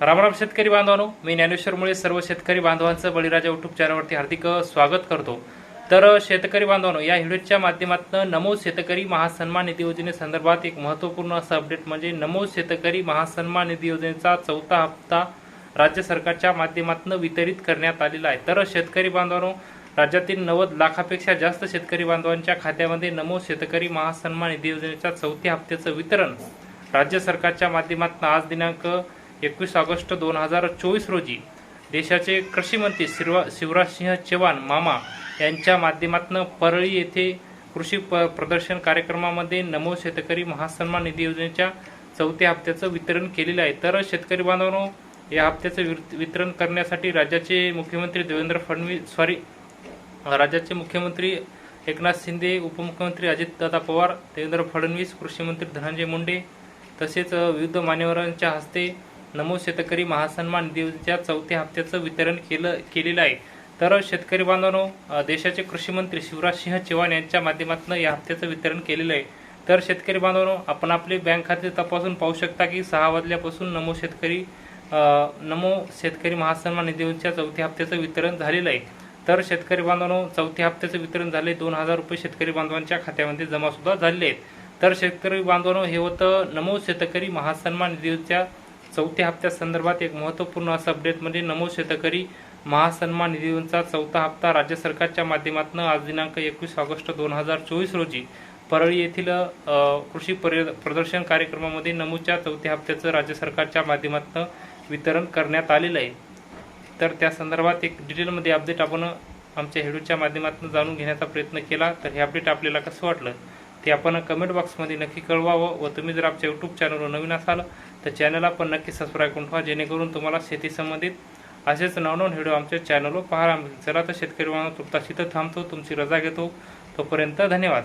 रामराम शेतकरी बांधवांनो मी ज्ञानेश्वर मुळे सर्व शेतकरी बांधवांचं बळीराजा युट्यूब चॅनलवरती हार्दिक स्वागत करतो. तर शेतकरी बांधवांनो या व्हिडिओच्या माध्यमातून नमो शेतकरी महासन्मान निधी योजनेसंदर्भात एक महत्त्वपूर्ण असं अपडेट म्हणजे नमो शेतकरी महासन्मान निधी योजनेचा चौथा हप्ता राज्य सरकारच्या माध्यमातून वितरित करण्यात आलेला आहे. तर शेतकरी बांधवांनो राज्यातील नव्वद लाखापेक्षा जास्त शेतकरी बांधवांच्या खात्यामध्ये नमो शेतकरी महासन्मान निधी योजनेच्या चौथ्या हप्त्याचं वितरण राज्य सरकारच्या माध्यमातून आज दिनांक एकवीस ऑगस्ट दोन हजार चोवीस रोजी देशाचे कृषी मंत्री शिवरा शिवराजसिंह चव्हाण मामा यांच्या माध्यमातून परळी येथे कृषी प प्रदर्शन कार्यक्रमामध्ये नमो शेतकरी महासन्मान निधी योजनेच्या चौथ्या हप्त्याचं वितरण केलेलं आहे. तर शेतकरी बांधवांनो या हप्त्याचं विर- वितरण करण्यासाठी राज्याचे मुख्यमंत्री देवेंद्र फडणवीस सॉरी राज्याचे मुख्यमंत्री एकनाथ शिंदे उपमुख्यमंत्री अजितदादा पवार देवेंद्र फडणवीस कृषीमंत्री धनंजय मुंडे तसेच विविध मान्यवरांच्या हस्ते नमो शेतकरी महासन्मान निधीच्या चौथ्या हप्त्याचं वितरण केलं केलेलं आहे. तर शेतकरी बांधवांनो देशाचे कृषी मंत्री शिवराजसिंह चव्हाण यांच्या माध्यमातून या हप्त्याचं वितरण केलेलं आहे. तर शेतकरी बांधवांनो आपण आपले बँक खाते तपासून पाहू शकता की सहा वाजल्यापासून नमो शेतकरी नमो शेतकरी महासन्मान निधीच्या चौथ्या हप्त्याचं वितरण झालेलं आहे. तर शेतकरी बांधवांनो चौथ्या हप्त्याचं वितरण झाले दोन हजार रुपये शेतकरी बांधवांच्या खात्यामध्ये जमा सुद्धा झालेले आहेत. तर शेतकरी बांधवांनो हे होतं नमो शेतकरी महासन्मान निधीच्या चौथ्या हप्त्या संदर्भात एक महत्त्वपूर्ण असं अपडेट म्हणजे नमो शेतकरी महासन्मान निधीचा चौथा हप्ता राज्य सरकारच्या माध्यमातून आज दिनांक एकवीस ऑगस्ट दोन हजार चोवीस रोजी परळी येथील कृषी प्रदर्शन कार्यक्रमामध्ये नमूच्या चौथ्या हप्त्याचं राज्य सरकारच्या माध्यमातून वितरण करण्यात आलेलं आहे. तर त्या संदर्भात एक डिटेलमध्ये अपडेट आपण आमच्या हेडूच्या माध्यमातून जाणून घेण्याचा प्रयत्न केला. तर हे अपडेट आपल्याला कसं वाटलं? ते आपण कमेंट बॉक्समध्ये नक्की कळवावं व तुम्ही जर आमच्या यूट्यूब चॅनलवर नवीन असाल तर चॅनलला पण नक्की सबस्क्राईब करून ठेवा जेणेकरून तुम्हाला शेती संबंधित असेच नवनवन व्हिडिओ आमच्या चॅनलवर पाहायला मिळतील. चला तर शेतकरी बांधव तुर्तास इथं थांबतो तुमची रजा घेतो. तोपर्यंत धन्यवाद.